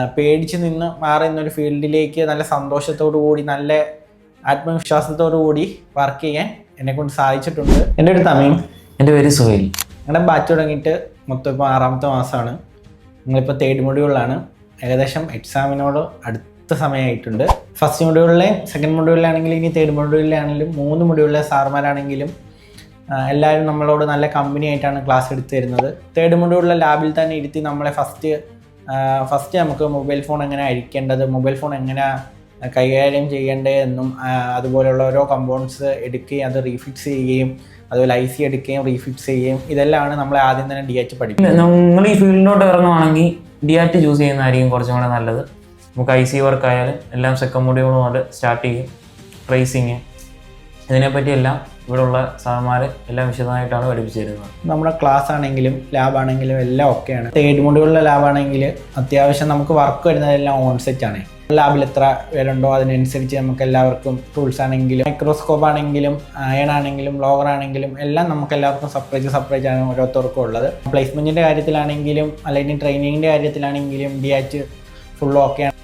പേടിച്ച് നിന്ന് മാറി നിന്നൊരു ഫീൽഡിലേക്ക് നല്ല സന്തോഷത്തോടു കൂടി നല്ല ആത്മവിശ്വാസത്തോടു കൂടി വർക്ക് ചെയ്യാൻ എന്നെ കൊണ്ട് സാധിച്ചിട്ടുണ്ട്. എന്റെ ഒരു തമീം എന്റെ പേര് സുഹേൽ. ഞങ്ങളുടെ ബാച്ച് തുടങ്ങിയിട്ട് മൊത്തം ഇപ്പോൾ ആറാമത്തെ മാസമാണ്. നിങ്ങളിപ്പോൾ തേർഡ് മൊഡ്യൂളിലാണ്. ഏകദേശം എക്സാമിനോട് അടുത്ത സമയമായിട്ടുണ്ട്. ഫസ്റ്റ് മൊഡ്യൂളിലെ സെക്കൻഡ് മൊഡ്യൂളിലാണെങ്കിലും ഇനി തേർഡ് മൊഡ്യൂളിലാണെങ്കിലും മൂന്ന് മൊഡ്യൂളിലെ സാർമാരാണെങ്കിലും എല്ലാവരും നമ്മളോട് നല്ല കമ്പനി ആയിട്ടാണ് ക്ലാസ് എടുത്തു തരുന്നത്. തേർഡ് മൊഡ്യൂളിലെ ലാബിൽ തന്നെ ഇരുത്തി നമ്മളെ ഫസ്റ്റ് ഫസ്റ്റ് നമുക്ക് മൊബൈൽ ഫോൺ എങ്ങനെ അഴിക്കേണ്ടത് മൊബൈൽ ഫോൺ എങ്ങനെ കൈകാര്യം ചെയ്യേണ്ടത് എന്നും അതുപോലെയുള്ള ഓരോ കമ്പോണൻസ് എടുക്കുകയും അത് റീഫിക്സ് ചെയ്യുകയും അതുപോലെ ഐ സി എടുക്കുകയും റീഫിക്സ് ചെയ്യുകയും ഇതെല്ലാമാണ് നമ്മൾ ആദ്യം തന്നെ ഡി എച്ച് പഠിക്കുന്നത് നിങ്ങൾ ഈ ഫീൽഡിലോട്ട് ഇറങ്ങുവാണെങ്കിൽ ഡി ആറ്റ് ചൂസ് ചെയ്യുന്നതായിരിക്കും കുറച്ചും കൂടെ നല്ലത്. നമുക്ക് ഐ സി വർക്ക് ആയാലും എല്ലാം സെക്കൻഡ് മൊഡ്യൂൾ അത് സ്റ്റാർട്ട് ചെയ്യും ട്രേസിങ് ഇതിനെപ്പറ്റി എല്ലാം ഇവിടെയുള്ള സാറന്മാർ എല്ലാം വിശദമായിട്ടാണ് പഠിപ്പിച്ചു തരുന്നത് നമ്മുടെ ക്ലാസ് ആണെങ്കിലും ലാബ് ആണെങ്കിലും എല്ലാം ഒക്കെയാണ് തേർഡ് മൊഡ്യൂളിലെ ലാബ് ആണെങ്കിൽ അത്യാവശ്യം നമുക്ക് വർക്ക് വരുന്നതെല്ലാം ഓൺ സെറ്റ് ആണ്. ലാബിൽ എത്ര പേരുണ്ടോ അതിനനുസരിച്ച് നമുക്ക് എല്ലാവർക്കും ടൂൾസ് ആണെങ്കിലും മൈക്രോസ്കോപ്പ് ആണെങ്കിലും അയൺ ആണെങ്കിലും ലോവർ ആണെങ്കിലും എല്ലാം നമുക്ക് എല്ലാവർക്കും സെപ്പറേറ്റ് സെപ്പറേറ്റ് ആണ് ഓരോരുത്തർക്കും ഉള്ളത്. പ്ലേസ്മെന്റിന്റെ കാര്യത്തിലാണെങ്കിലും അല്ലെങ്കിൽ ട്രെയിനിങ്ങിന്റെ കാര്യത്തിലാണെങ്കിലും ഡി ആച്ച് ഫുള്ളും ഒക്കെയാണ്